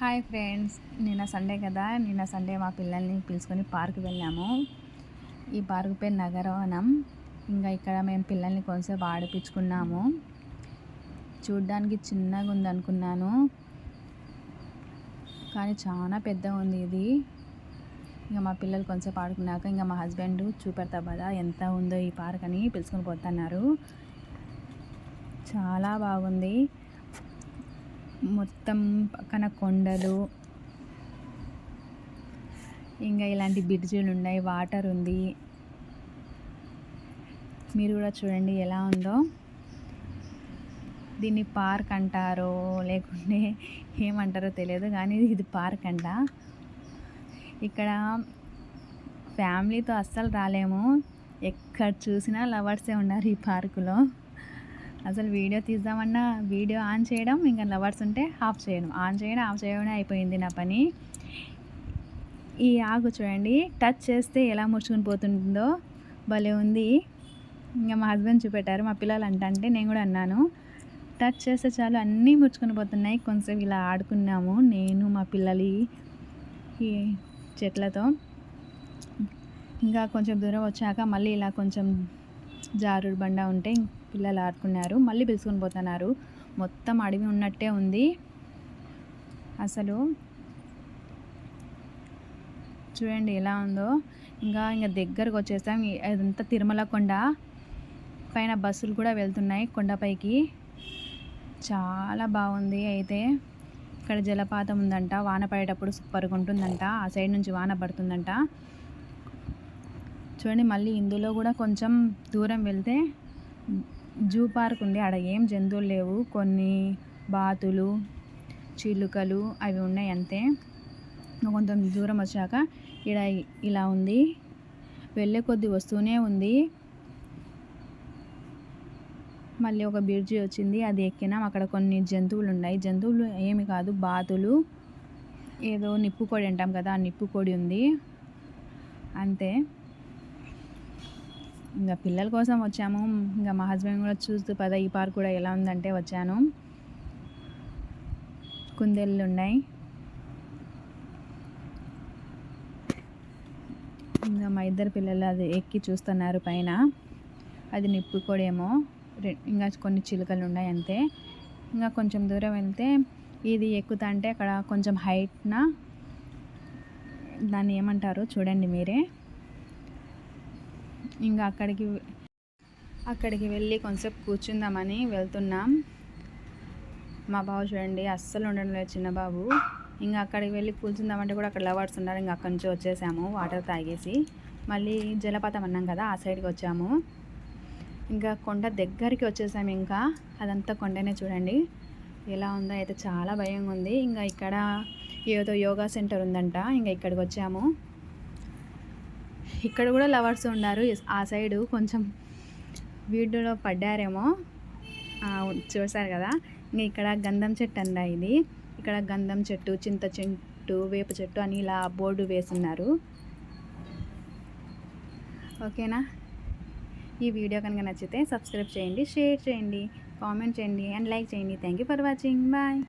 Hi friends నిన్న Sunday కదా నిన్న సండే మా పిల్లల్ని పిలుచుకొని పార్క్ వెళ్ళాము. ఈ పార్క్ పేరు నగరవనం ఇంకా ఇక్కడ మేము పిల్లల్ని కొంచెంసేపు ఆడిపించుకున్నాము. చూడ్డానికి చిన్నగా ఉంది అనుకున్నాను. కానీ చాలా పెద్దగా ఉంది ఇది. ఇంకా మా పిల్లలు కొంచెం ఆడుకున్నాక ఇంకా మా హస్బెండ్ చూపెడతా కదా ఎంత ఉందో ఈ పార్క్ అని పిలుచుకొని పోతున్నారు. చాలా బాగుంది. మొత్తం పక్కన కొండలు. ఇంకా ఇలాంటి బ్రిడ్జులు ఉన్నాయి వాటర్ ఉంది. మీరు కూడా చూడండి ఎలా ఉందో. దీన్ని పార్క్ అంటారో లేకుంటే ఏమంటారో తెలియదు కానీ ఇది పార్క్ అంట. ఇక్కడ ఫ్యామిలీతో అస్సలు రాలేము. ఎక్కడ చూసినా లవర్సే ఉన్నారు ఈ పార్కులో. అసలు వీడియో తీద్దామన్నా వీడియో ఆన్ చేయడం ఇంకా లవర్స్ ఉంటే ఆఫ్ చేయడం ఆన్ చేయడం ఆఫ్ చేయడం అయిపోయింది నా పని. ఈ ఆకు చూడండి టచ్ చేస్తే ఎలా ముడుచుకుని పోతుందో భలే ఉంది. ఇంకా మా హస్బెండ్ చూపెట్టారు మా పిల్లలు అంటే నేను కూడా అన్నాను టచ్ చేస్తే చాలు అన్నీ ముడుచుకుని పోతున్నాయి. కొంచెం ఇలా ఆడుకున్నాము నేను మా పిల్లలు ఈ చెట్లతో. ఇంకా కొంచెం దూరం వచ్చాక మళ్ళీ ఇలా కొంచెం జారుడు బండ ఉంటే పిల్లలు ఆడుకున్నారు. మళ్ళీ పిలుచుకొని పోతున్నారు. మొత్తం అడవి ఉన్నట్టే ఉంది. అసలు చూడండి ఎలా ఉందో. ఇంకా ఇంకా దగ్గరకు వచ్చేసాం అదంతా తిరుమల కొండ. పైన బస్సులు కూడా వెళ్తున్నాయి కొండపైకి చాలా బాగుంది అయితే. ఇక్కడ జలపాతం ఉందంట. వాన పడేటప్పుడు సూపర్గా ఉంటుందంట. ఆ సైడ్ నుంచి వాన పడుతుందంట. చూడండి మళ్ళీ ఇందులో కూడా కొంచెం దూరం వెళ్తే జూ పార్క్ ఉంది. ఆడ ఏం జంతువులు లేవు. కొన్ని బాతులు చిలుకలు అవి ఉన్నాయి అంతే. కొంచెం దూరం వచ్చాక ఇడ ఇలా ఉంది. వెళ్ళే కొద్ది వస్తూనే ఉంది. మళ్ళీ ఒక బ్రిడ్జి వచ్చింది. అది ఎక్కినాం. అక్కడ కొన్ని జంతువులు ఉన్నాయి. జంతువులు ఏమి కాదు బాతులు. ఏదో నిప్పు పొడి అంటాం కదా ఆ నిప్పు పొడి ఉంది. అంతే. ఇంకా పిల్లల కోసం వచ్చాము. ఇంకా మా హస్బెండ్ కూడా చూస్తూ పద ఈ పార్క్ కూడా ఎలా ఉందంటే వచ్చాను. కుందేళ్ళు ఉన్నాయి. ఇంకా మా ఇద్దరు పిల్లలు అది ఎక్కి చూస్తున్నారు పైన. అది నిప్పు నిప్పుకోడేమో ఇంకా కొన్ని చిలుకలు ఉన్నాయి అంతే. ఇంకా కొంచెం దూరం వెళ్తే ఇది ఎక్కుతా అంటే అక్కడ కొంచెం హైట్న దాన్ని ఏమంటారు? చూడండి మీరే. ఇంకా అక్కడికి అక్కడికి వెళ్ళి కొంచెం కూర్చుందామని వెళ్తున్నాం. మా బాబు చూడండి అస్సలు ఉండడం లేదు చిన్న బాబు. ఇంకా అక్కడికి వెళ్ళి కూర్చుందామంటే కూడా అక్కడ లవర్స్ ఉన్నారు. ఇంకా అక్కడి నుంచి వచ్చేసాము వాటర్ తాగేసి. మళ్ళీ జలపాతం అన్నాం కదా ఆ సైడ్కి వచ్చాము. ఇంకా కొండ దగ్గరికి వచ్చేసాము ఇంకా. అదంతా కొండనే చూడండి. ఎలా ఉందో అయితే చాలా భయంగా ఉంది. ఇంకా ఇక్కడ ఏదో యోగా సెంటర్ ఉందంట. ఇంకా ఇక్కడికి వచ్చాము. ఇక్కడ కూడా లవర్స్ ఉన్నారు. ఆ సైడు కొంచెం వీడియోలో పడ్డారేమో. చూసారు కదా? ఇంకా ఇక్కడ గంధం చెట్టు అందా ఇది. ఇక్కడ గంధం చెట్టు చింత చెట్టు వేప చెట్టు అని ఇలా బోర్డు వేసున్నారు. ఓకేనా? ఈ వీడియో కనుక నచ్చితే సబ్స్క్రైబ్ చేయండి షేర్ చేయండి కామెంట్ చేయండి అండ్ లైక్ చేయండి. Thank you for watching bye